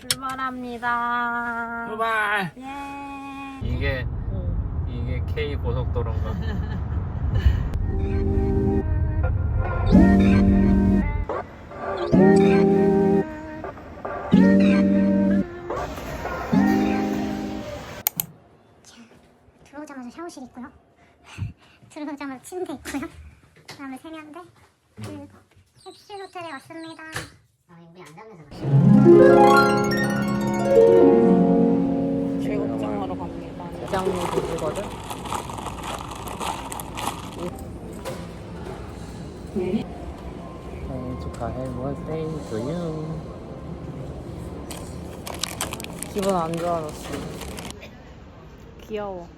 출발합니다. 출발. 예. 이게 이게 K 고속도로인가? 들어오자마자 샤워실 있고요. 들어오자마자 침대 있고요. 그다음에 세면대 그리고 캡슐 호텔에 왔습니다. 아 우리 안 잡면서 출국장하러 갑니다. 이장로 부부거든. 생일 축하해 birthday to you. 기분 안 좋아졌어. 귀여워.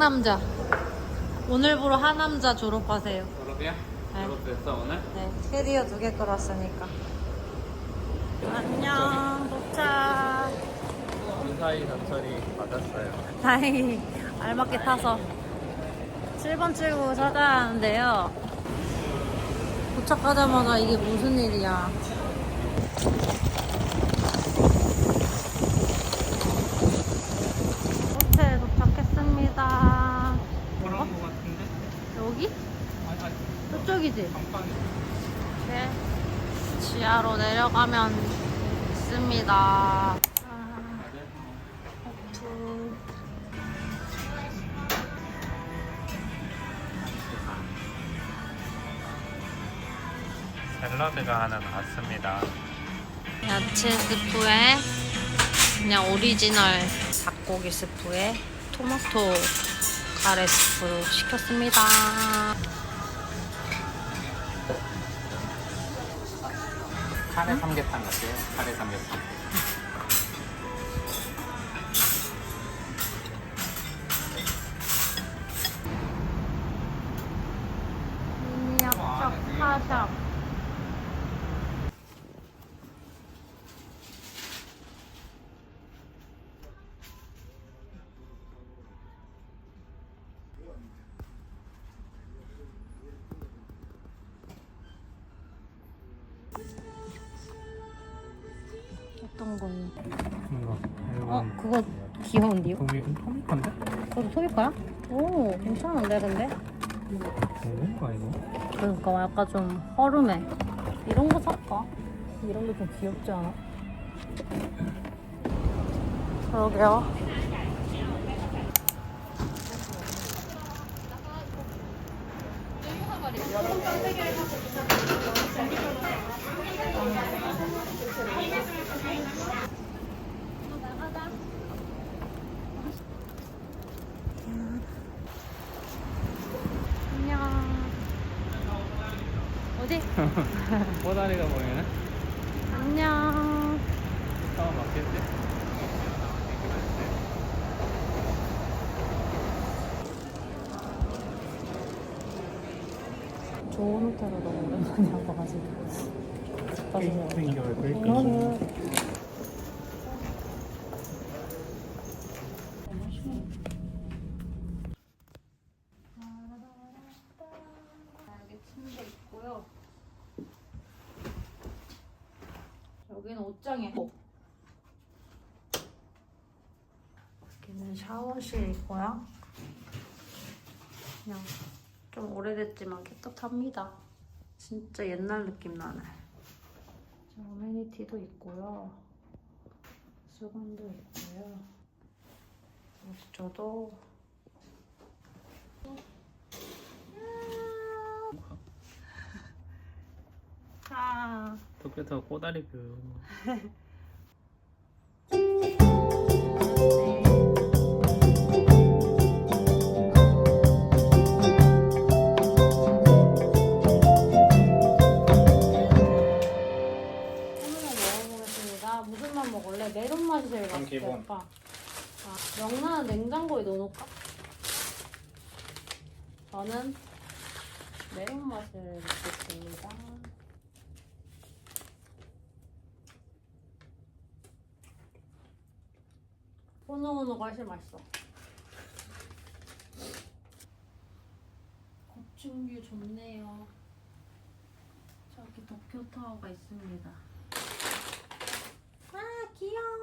상남자. 오늘부로 하남자 졸업하세요. 졸업이야? 네. 졸업됐어 오늘? 네, 캐리어 두 개 끌었으니까. 안녕, 도착. 무사히 전철이 맞았어요. 다행히 알맞게 타서 7번 출구 찾아가는데요. 도착하자마자 이게 무슨 일이야. 호텔 도착했습니다. 그런 거 같은데? 여기? 아니 아니 저쪽이지? 빵빵이. 네. 지하로 내려가면 있습니다. 아, 두. 샐러드가 하나 나왔습니다. 야채 스프에 그냥 오리지널 닭고기 스프에 토마토 카레 스프로 시켰습니다. 카레 삼계탕 같아요. 카레 삼계탕. 건? 이거 어, 그거 귀여운데요? 좀 토믹한데? 그것도 소일까요? 오, 괜찮은데, 근데? 뭔가 이거? 그러니까 약간 좀 허름해. 이런 거 살까? 이런 게 좀 귀엽지 않아? 그러게요. 꼬다리가 보이네? 안녕. 아 맞겠지? 좋은 호텔을 너무 오랜만에. 집 가서 땡겨 그러네. 여기 침대 있고요. 여기는 옷장에 어. 이렇게 샤워실이고요. 그냥 좀 오래됐지만 깨끗합니다. 진짜 옛날 느낌 나네. 자, 어메니티도 있고요. 수건도 있고요. 저도 아. 도쿄에서 꼬다리 뷰. 맛있어. 기본. 오빠. 아, 명란은 냉장고에 넣어놓을까? 저는 메론 맛을 먹겠습니다. 호노호노가 훨씬 맛있어. 고층뷰 좋네요. 저기 도쿄타워가 있습니다. 아 귀여워.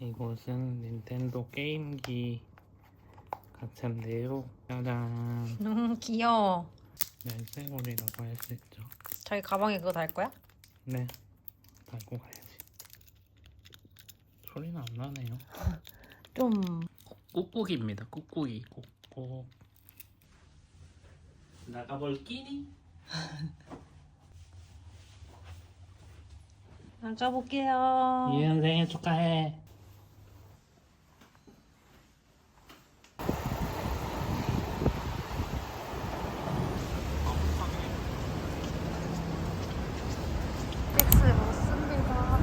이곳은 닌텐도 게임기 같은데요. 짜잔. 너무 귀여워. 열쇠고리라고 할 수 있죠. 저희 가방에 그거 달 거야? 네. 달고 가야지. 소리는 안 나네요. 좀 꾹꾹입니다. 꾹꾹이. 꾹꾹. 나가볼 끼니? 앉아볼게요. 이현 생일 축하해. 텍스 맞습니다.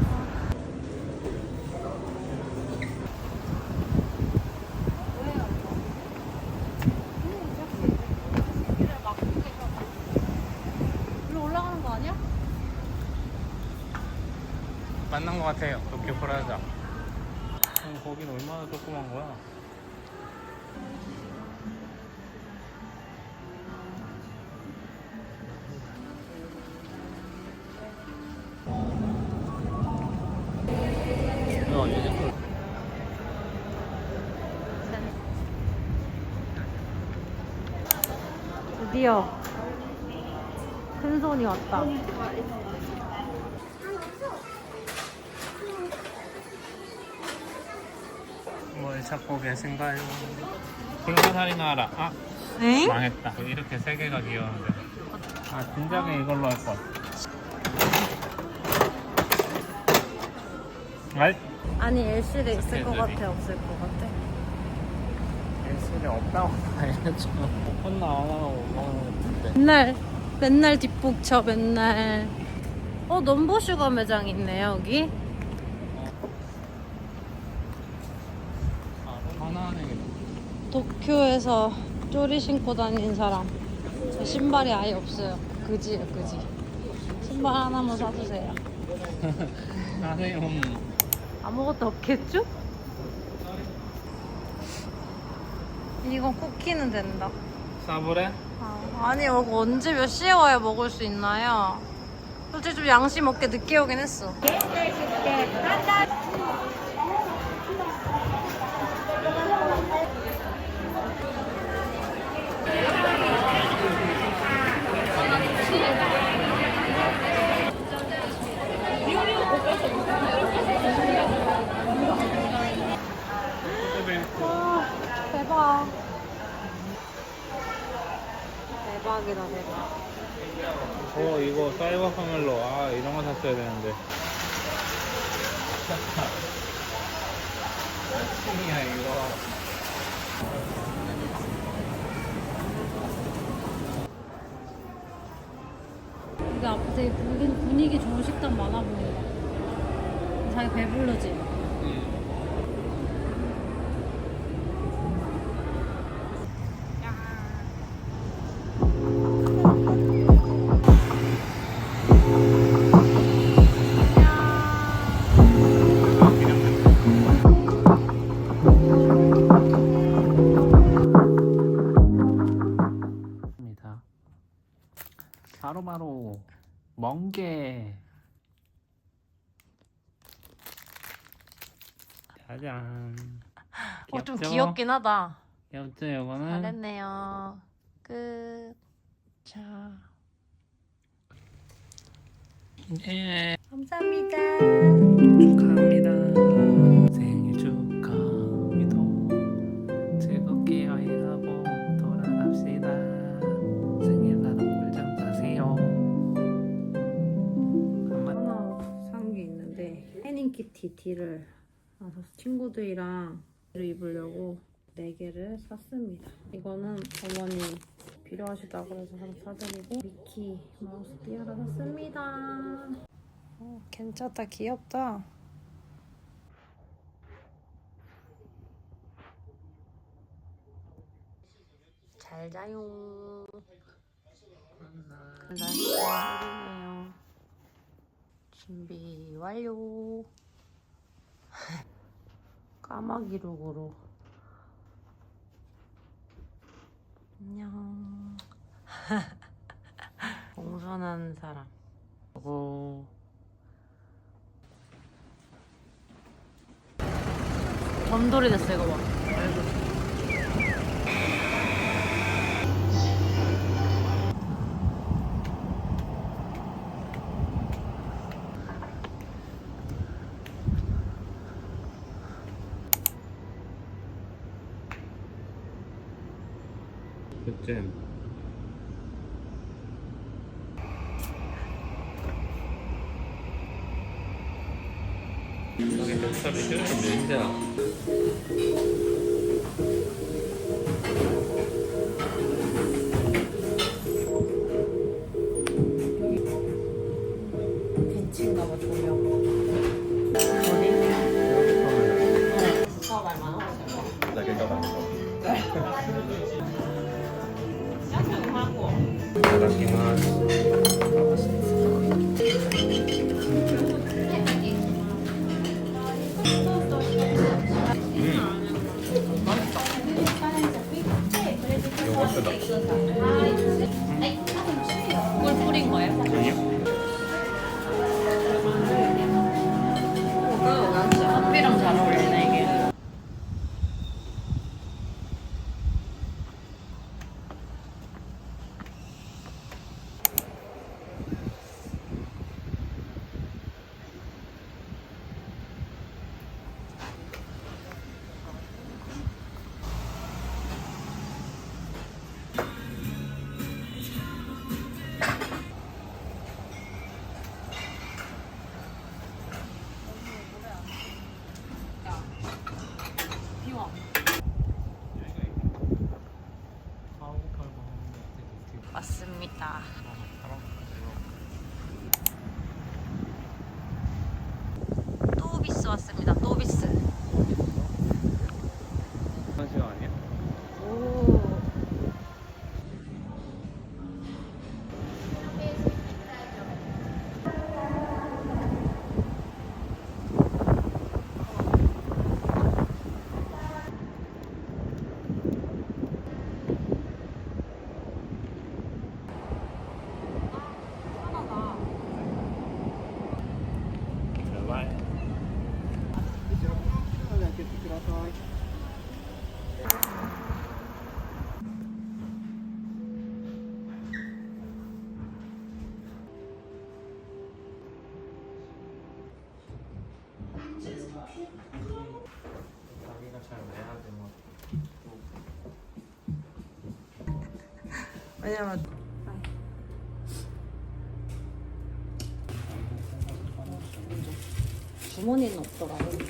일로 올라가는 거 아니야? 만난 것 같아요. 도쿄 프라자. 음, 거긴 얼마나 조그만 거야? 드디어 큰 손이 왔다. 찾고 계신가요? 불가사리 나와라. 아, 엥? 망했다. 이렇게 세 개가 귀여운데. 아, 진작에 이걸로 할 것. 아이, 아니 LCD 있을 것. 같아 없을 것 같아. LCD 없다고 봐야죠. 오픈 나와나고 먹는데. 맨날 맨날 뒷북 쳐 맨날. 어 넘버슈가 매장 있네요 여기. 하나는 도쿄에서 쪼리 신고 다니는 사람. 저 신발이 아예 없어요. 그지예요 그지. 신발 하나만 사주세요. 나는 아무것도 없겠죠? 이건 쿠키는 된다. 사브레? 아, 아니 이거 언제 몇 시에 와야 먹을 수 있나요? 솔직히 좀 양심 없게 늦게 오긴 했어. 와 대박. 대박이다 대박. 어 이거 사이버 카멜로 아 샀어야 되는데 야 이거 앞에 분위기, 좋은 식당 많아 보인다. 자기 배부르지? 바로바로 멍게 짜잔 어, 좀 귀엽죠? 귀엽긴 하다. 귀엽죠 이거는? 잘했네요. 끝. 자, 예 감사합니다. 축하합니다 해닝키티 티를 친구들이랑 입으려고 네 개를 샀습니다. 이거는 어머니 필요하시다고 해서 하나 사드리고 미키 마우스 티 하나 샀습니다. 어, 괜찮다 귀엽다. 잘 자요. 날씨가 흐리네요. 준비 완료. 까마귀 룩으로. 안녕. 공손한 사람. 그리고 점돌이 됐어 이거 봐. 굿잼 여기 뱃살이 냄새 真硬は下根の人い。がいる。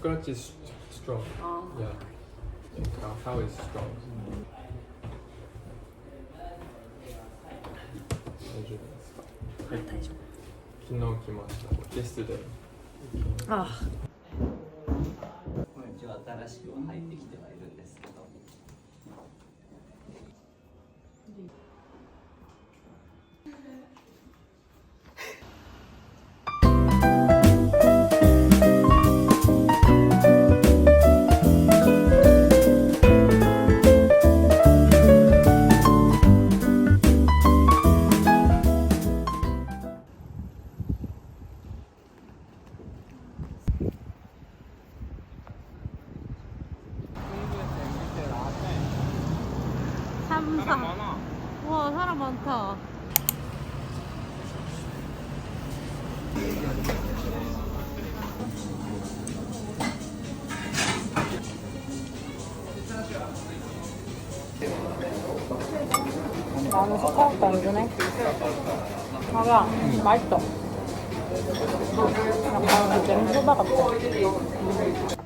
Scratch is strong. Yeah. How is strong? Mm. 昨日来ました。Yesterday. ああ。こんにちは。新しく入ってきてはいるんです 사람. 와 사람 많다. 나는 숟가락도 안 주네. 자기야, 맛있어. 약간 냉소바 같아.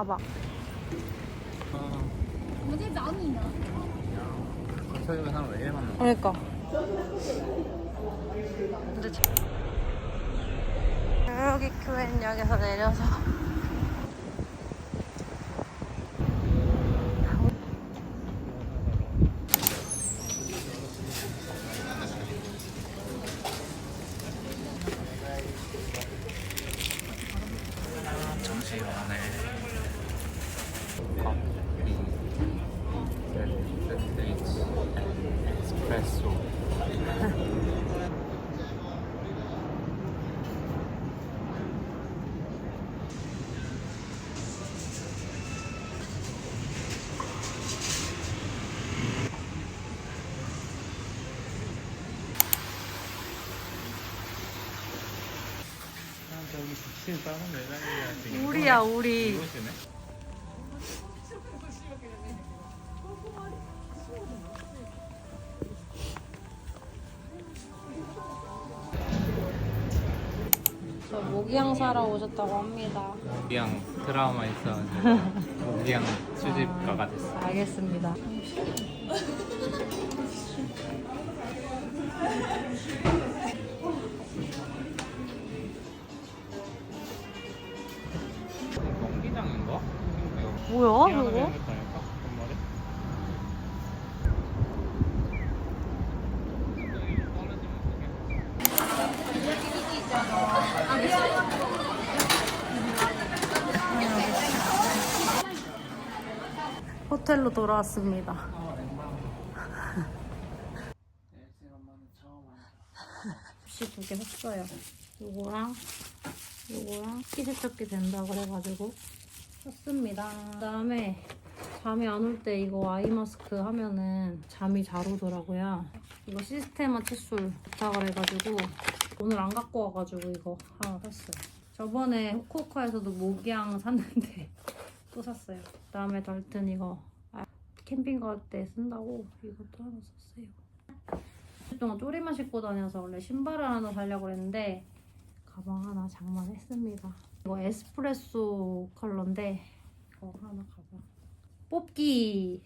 봐봐. 어. 저기 사람 왜 이래 많나? 그러니까. 근데 저... 여기 교회역에서 내려서 정시간에 커피, 샌드위치, 에스프레소. 아, 매장이야. 우리야 우리. 이곳이네. 저 모기향 사러 오셨다고 합니다. 모기향 드라마 있어가지고 모기향 수집가가 됐어. 알겠습니다. 호텔로 돌아왔습니다. 혹시 두개 샀어요. 요거랑 요거랑 키 세척기 된다 그래가지고 샀습니다. 그다음에 잠이 안 올 때 이거 아이 마스크 하면은 잠이 잘 오더라고요. 이거 시스테마 칫솔 부탁을 해가지고 오늘 안 갖고 와가지고 이거 하나 샀어요. 저번에 후쿠오카에서도 모기향 샀는데 또 샀어요. 그다음에 덜튼 이거 아, 캠핑 갈 때 쓴다고 이것도 하나 샀어요. 동안 쪼리만 신고 다녀서 원래 신발을 하나 사려고 했는데 가방 하나 장만했습니다. 이거 에스프레소 컬러인데 이거 하나 가방. 뽑기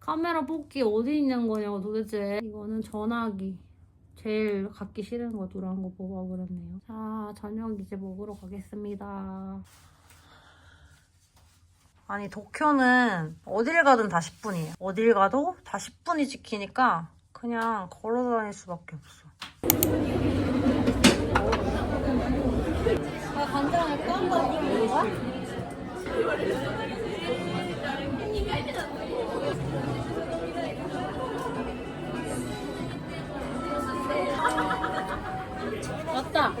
카메라 뽑기 어디 있는 거냐고 도대체 이거는 전화기 제일 갖기 싫은 거 노란 거 뽑아 그랬네요. 자 저녁 이제 먹으러 가겠습니다. 아니 도쿄는 어딜 가든 다 10분이에요. 어딜 가도 다 10분이 지키니까 그냥 걸어 다닐 수밖에 없어. 아 간장을 깐 거, 이거? 맞다.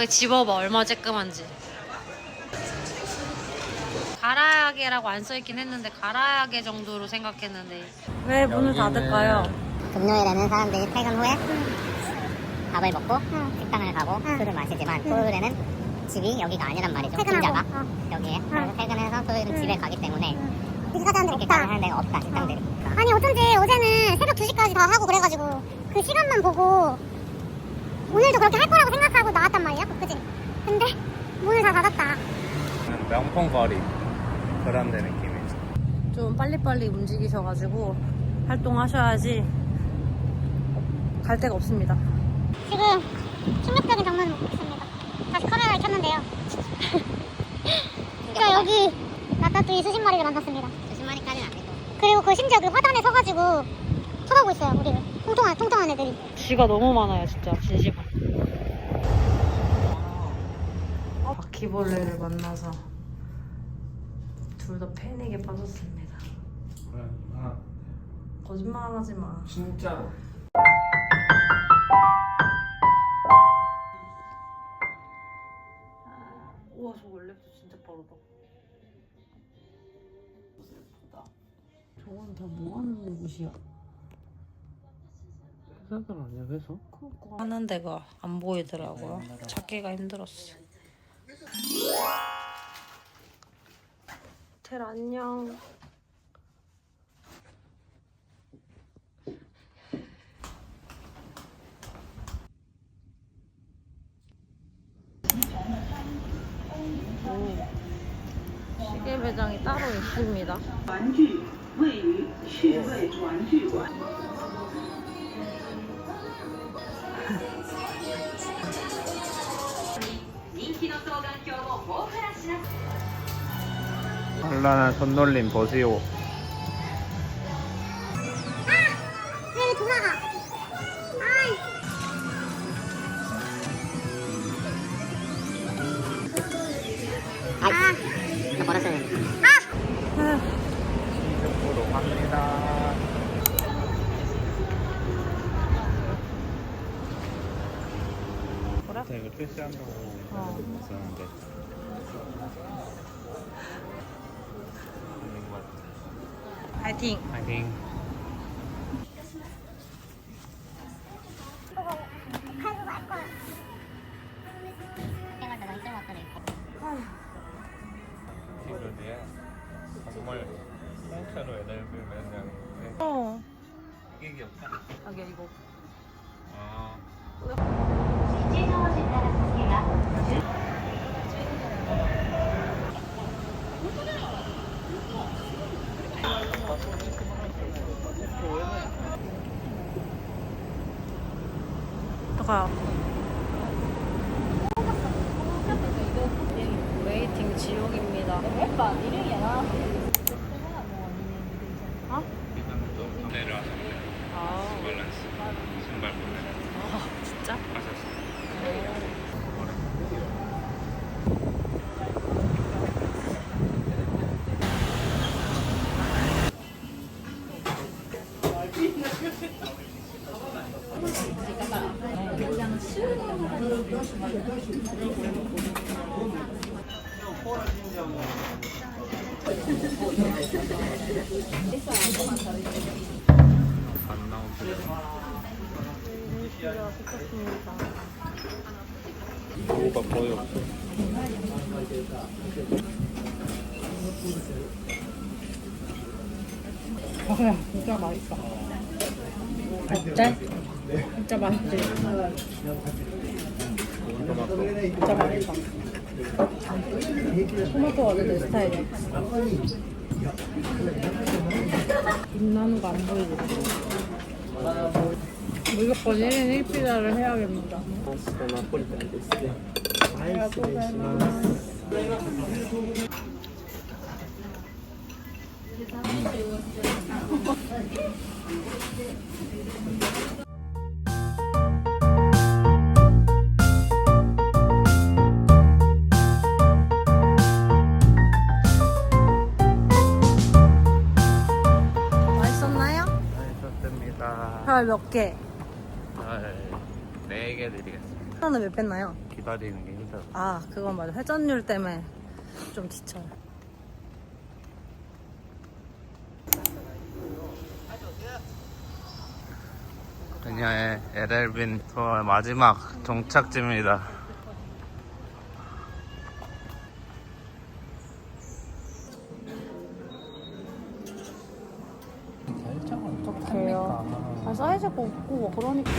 자기 집어봐. 얼마 쬐끔한지. 가라야게라고 안 써있긴 했는데 가라야게 정도로 생각했는데. 왜 문을 닫을까요? 금요일에는 사람들이 퇴근 후에 밥을 먹고 식당을 가고 술을 마시지만 토요일에는 집이 여기가 아니란 말이죠. 분자가 여기에. 그래서 퇴근해서 토요일은 집에 가기 때문에 하는 데가 이렇게까지 없다. 하는 데가 없다 식당들이. 아니 어쩐지 어제는 새벽 2시까지 다 하고 그래가지고 그 시간만 보고 오늘도 그렇게 할 거라고 생각하고 나왔단 말이야 그지? 근데 문을 다 닫았다 명품 거리 그런 데 느낌이지. 좀 빨리빨리 움직이셔가지고 활동하셔야지 갈 데가 없습니다. 지금 충격적인 장면을 보고 있습니다. 다시 카메라를 켰는데요. 자 여기 라따뚜이 수십 마리를 만났습니다. 수십 마리까지는 안 되고. 그리고 그 심지어 그 화단에 서가지고 쳐다보고 있어요 우리를. 통통한 통통한 애들이. 쥐가 너무 많아요, 진짜 진심으로. 바퀴벌레를 만나서 둘 다 패닉에 빠졌습니다. 거짓말 하지 마. 진짜로. 우와, 저 원래부터 진짜 빠르다. 저건 다 뭐 하는 곳이야? 회사들 아니야 회사? 하는 데가 안 보이더라고요. 찾기가 힘들었어. 텔 안녕. 오, 시계 매장이 따로 있습니다. 玩具位于趣味玩具馆。 산란한 손놀림 보시오. 여기 여기 자기야 이거. 아. 어떡해요 안 나오고. 뭐가. 아, 진짜 맛있다. 어때? 진짜 맛있지? 진짜 맛있다. 토마토가 내 스타일이야. 빛나는 거안 보이지? 무조건 1인 1피자를 해야겠습니다. 몇 개? 네개 드리겠습니다. 하나는 몇 뺐나요? 기다리는 게 힘들어. 아, 그건 맞아. 회전율 때문에 좀 지쳐요. 그녀의 에델빈 투어의 마지막 종착지입니다. 잘 사이즈가 없고 막 그러니까.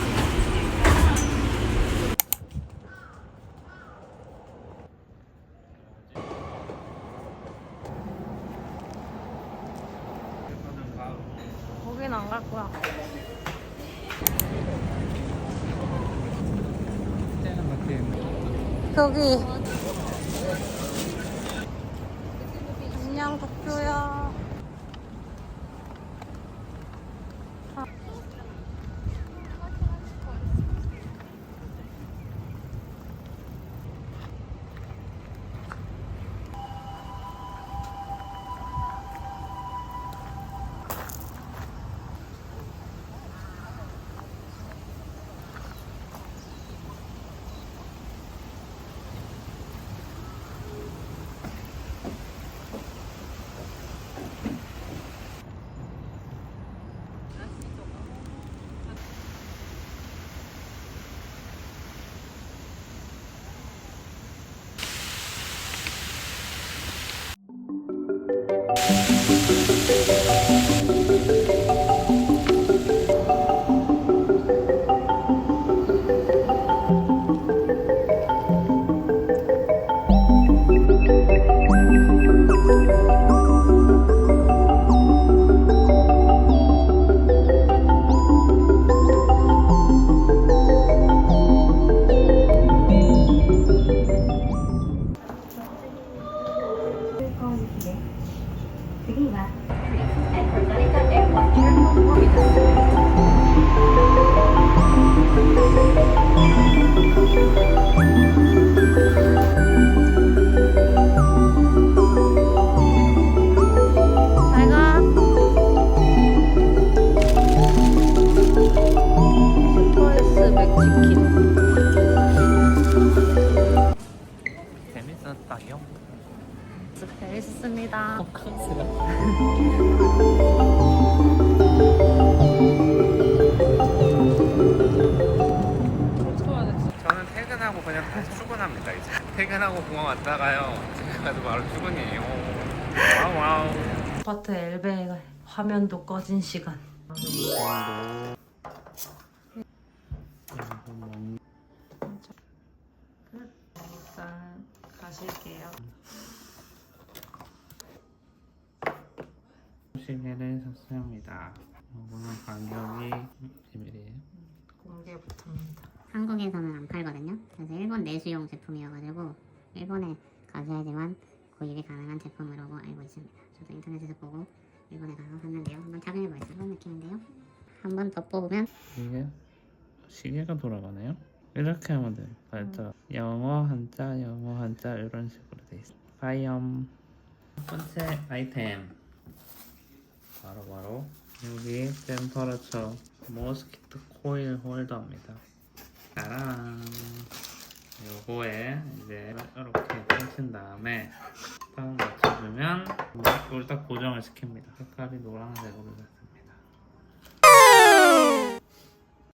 거긴 안 갈 거야. 거기 꺼진 시간. 일단 가실게요. 시계를 샀습니다. 이거는 가격이 비밀이에요. 공개부터입니다. 한국에서는 안 팔거든요. 그래서 일본 내수용 제품이어가지고 일본에 가셔야지만 구입이 가능한 제품으로 알고 있습니다. 저도 인터넷에서 보고 가서 샀는데요. 한번 착용해보겠습니다. 이런 느낌인데요. 한번더 뽑으면 이게 시계가 돌아가네요. 이렇게 하면 돼요. 발자 영어 한자, 영어 한자 이런 식으로 돼 있어. 파이엄 첫 번째 아이템 바로 바로 여기 템퍼러처 모스키토 코일 홀더입니다. 짜란. 요거에 이제 이렇게 펼친 다음에 딱 맞춰주면 이걸 딱 고정을 시킵니다. 색깔이 노란색으로.